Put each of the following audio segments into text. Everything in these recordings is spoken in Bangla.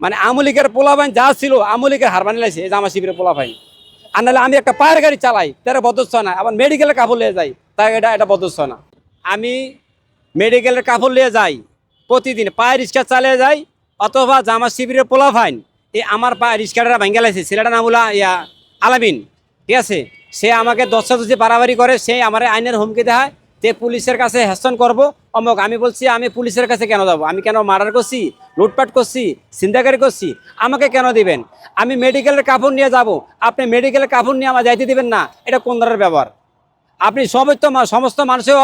মানে আমলিকের পোলাবাইন যা ছিল, আমলিকের হার বানিয়ে লাইছে জামা শিবিরের পোলাবাইন আর নাহলে আমি একটা পায়ের গাড়ি চালাই, তারা বদস্য না। আবার মেডিকেলের কাপড় নিয়ে যাই, তাই এটা এটা বদস্য না। আমি মেডিকেলের কাপড় নিয়ে যাই, প্রতিদিন পায়ে রিক্সা চালিয়ে যাই, অথবা জামা শিবিরের পোলা ফাইন এই আমার পা রিক্সাটা ভেঙে লাইছে, ছেলেটার নাম হলো, ইয়া, আলামিন। ঠিক আছে? সে আমাকে দশটা দশে বাড়াবাড়ি করে, সে আমার আইনের হুমকি দেয়, যে পুলিশের কাছে হেস্তন করব। অমুক, আমি বলছি, আমি পুলিশের কাছে কেন যাব? আমি কেন মার্ডার করছি? লুটপাট করছি চিন্তাকারী করছি, আমাকে কেন দিবেন? আমি মেডিকেলের কাপড় নিয়ে যাব। আপনি মেডিকেলের কাপড় নিয়ে আমার যাইতে দিবেন না। এটা কোন ধরনের ব্যবহার? আপনি সবই তো মা- সমস্ত মানুষের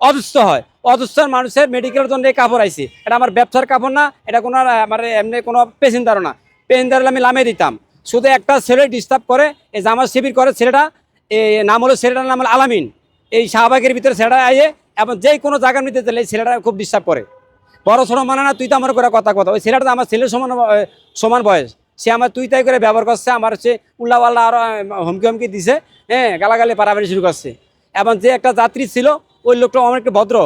অসুস্থ হয়। অসুস্থ মানুষের মেডিকেলের জন্য এই কাপড় আইছে। এটা আমার ব্যবসার কাপড় না, এটা কোনো আমার এমনি কোনো পেসেন্টারও না। পেসেন্টার হলে আমি লামে দিতাম। শুধু একটা ছেলে ডিস্টার্ব করে, এই জামার শিবির করে ছেলেটা এই নাম হলো ছেলেটার নাম হলো আলামিন। এই শাহবাগের ভিতরে ছেলেটা আইয়ে এবং যেই কোনো জায়গার চাইলে এই ছেলেটা খুব ডিস্টার্ব করে। বড় ছোট মানে না, তুই তো আমার করে কথা কথা ওই ছেলেটা তো আমার ছেলের সমান সমান বয়স। সে আমার তুই তাই করে ব্যবহার করছে, আমার হচ্ছে উল্লাপাল্লা আরও হুমকি হুমকি দিছে হ্যাঁ গালাগালি পারাপারি শুরু করছে। এবং যে একটা যাত্রী ছিল, ওই লোকটা অনেক ভদ্র।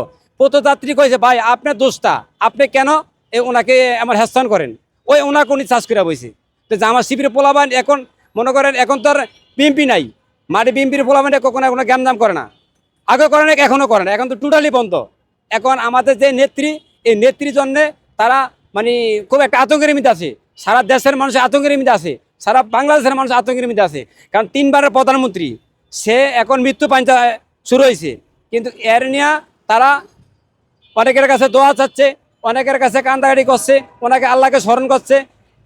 প্রত যাত্রী কয়েছে ভাই, আপনার দোষটা, আপনি কেন ওনাকে আমার হেস্তান করেন? ওই ওনাকে উনি চাষ করে বইছে। তো আমার শিবিরে পোলাবান এখন, মনে করেন এখন তো আর বিএমপি নাই। মাটি বিএমপির পোলাবান কখনো কোনো গ্যামজাম করে না। আগে করে না এখনও করে না এখন তো টোটালি বন্ধ। এখন আমাদের যে নেত্রী এই নেত্রীর জন্যে তারা মানে খুব একটা আতঙ্কের মধ্যে আছে। সারা দেশের মানুষ আতঙ্কের মধ্যে আছে। সারা বাংলাদেশের মানুষ আতঙ্কের মধ্যে আছে। কারণ তিনবারের প্রধানমন্ত্রী, সে এখন মৃত্যু পাঞ্চা শুরু হয়েছে। কিন্তু এর নিয়ে তারা অনেকের কাছে দোয়া চাচ্ছে, অনেকের কাছে কান্দাকাটি করছে, ওনাকে আল্লাহকে স্মরণ করছে।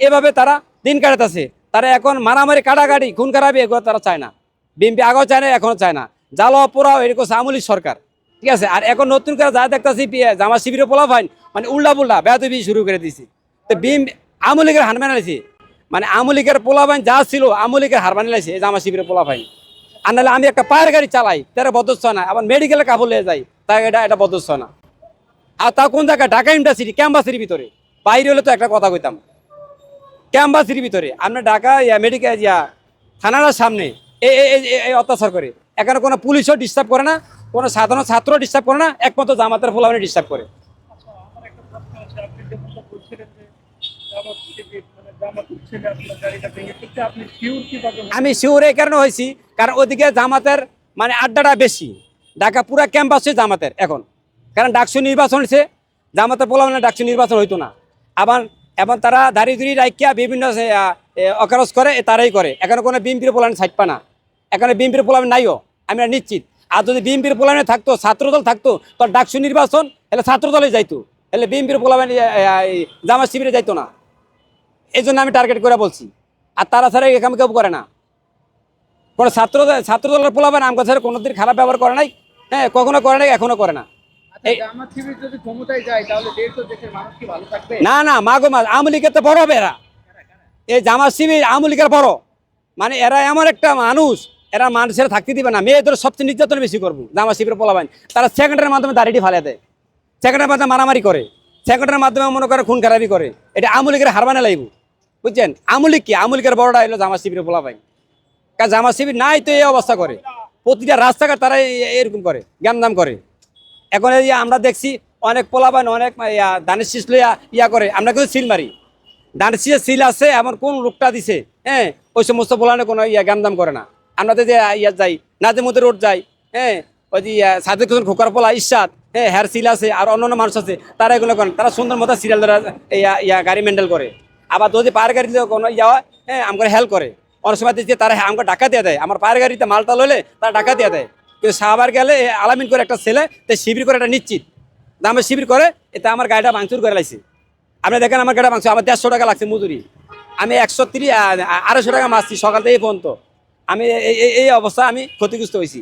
এভাবে তারা দিন কাটাতেছে তারা এখন মারামারি, কাটাকাটি খুন খারাপি এগুলো তারা চায় না। বিএনপি আগেও চায় না, এখনও চায় না। জ্বালা পোড়াও, এরকম আমলি সরকার। ঠিক আছে? আর এখন নতুন করে যা দেখতেছি জামা শিবিরে পোলা ফাইন মানে উল্টা পুল্টা বেদবি শুরু করে দিছি। তো বিএম আমলিকের হার মানাইছি মানে আমলিকের পোলা ফাইন যা ছিল, আমলিকের হার মানাইছে এই জামা শিবিরে পোলা ফাইন আর নাহলে আমি একটা পায়ের গাড়ি চালাই, তারা বদস্য না। আবার মেডিকেলে কাপড় নিয়ে যাই তাই এটা এটা বদস্য না। আর তা কোন জায়গায়? ঢাকা ইউনিভার্সিটি, ক্যাম্পাসের ভিতরে। বাইরে হলে তো একটা কথা কইতাম। ক্যাম্পাসের ভিতরে। আমরা ঢাকা ইয়া, মেডিকেল ইয়া, থানার সামনে এই অত্যাচার করে। এখানে কোনো পুলিশও ডিস্টার্ব করে না কোনো সাধারণ ছাত্র ডিস্টার্ব করে না একমাত্র জামাতের ফুলাবানি ডিস্টার্ব করে। আচ্ছা মানে? আমি শিওর এই কারণে হয়েছি কারণ ওদিকে জামাতের মানে আড্ডাটা বেশি। ঢাকা পুরা ক্যাম্পাস হচ্ছে জামাতের এখন। কারণ ডাকসু নির্বাচন হচ্ছে জামাতের পোলা মানে ডাকসু নির্বাচন হইতো না। আবার এবং তারা দাঁড়িয়ে দুড়ি রাখিয়া বিভিন্ন অকারস করে তারাই করে। এখানে কোনো বিএমপির পোলান ছাইট পা না। এখানে বিএমপির পোলান নাইও আমি আর নিশ্চিত। আর যদি বিএমপির পোলানে থাকতো ছাত্রদল থাকতো তো ডাকসু নির্বাচন এলে ছাত্রদলে যাইতো। এলে বিএমপির পোলান জামা শিবিরে যাইতো না। এই জন্য আমি টার্গেট করে বলছি। আর তারা ছাড়া এখানে কেউ করে না। কোনো ছাত্র ছাত্র দলের পোলাবেন আমার কাছে কোনোদিন খারাপ ব্যবহার করে নাই? হ্যাঁ কখনো করে নাই এখনও করে না। আচ্ছা তাহলে না না মাগো মা আওয়ামী লীগের তো বড় হবে এরা এই জামা শিবির আওয়ামী লীগের বড়। মানে এরা এমন একটা মানুষ এরা মানুষের থাকতে দিবে না। মেয়েদের সবচেয়ে নির্যাতন বেশি করব, জামা শিবির পোলাবেন তারা সেকেন্ডের মাধ্যমে দাড়িটি ফালিয়ে দেয়। সেকেন্ডের মাধ্যমে মারামারি করে। সেকেন্ডের মাধ্যমে মনে করে খুন খারাপি করে। এটা আওয়ামী লীগের হারবানে লাগব বুঝছেন? আওয়ামী লীগ কি? আওয়ামী লীগের বড়টা হলো জামা শিবির পোলাবাইন কারণ জামা শিবির নাই তো এই অবস্থা করে। প্রতিটা রাস্তাঘাট তারা এরকম করে জ্ঞানদাম করে। এখন এই আমরা দেখছি অনেক পোলাবান অনেক দানের শীষ লইয়া ইয়া করে। আমরা কিন্তু সিল মারি। দানের শীষের সিল আছে, এমন কোন লোকটা দিছে হ্যাঁ? ওই সমস্ত পোলানে কোনো ইয়া জ্ঞানদাম করে না। আমরা যে ইয়া যাই নাজিমুদ্দের রোড যাই হ্যাঁ ওই যে সাদেক হোসেন খোকার পোলা ইস্বাদ হ্যাঁ হ্যার সিল আছে, আর অন্যান্য মানুষ আছে, তারা এগুলো করেন। তারা সুন্দর মতো সিরিয়াল ধরা ইয়া ইয়া, গাড়ি মেন্টেল করে। আবার যদি পায়ের গাড়িতে কোনো ইয়া হয় হ্যাঁ আমাকে হেল্প করে। অনেক সময় দেখছি তারা আমাকে টাকা দিয়ে দেয়। আমার পায়ের গাড়িতে মালটা লইলে তারা টাকা দিয়ে দেয়। কিন্তু সাহাবার গেলে আলামিন করে একটা ছেলে, তে শিবির করে একটা নিশ্চিত। দামে শিবির করে, এতে আমার গাড়িটা ভাঙচুর করে লাইছে। আপনি দেখেন আমার গাড়িটা ভাঙচুর, আমার দেড়শো টাকা লাগছে মজুরি। আমি একশো তিরিশ আড়াইশো টাকা মারছি সকাল থেকে পর্যন্ত। আমি এই- এই- আমি ক্ষতিগ্রস্ত হয়েছি।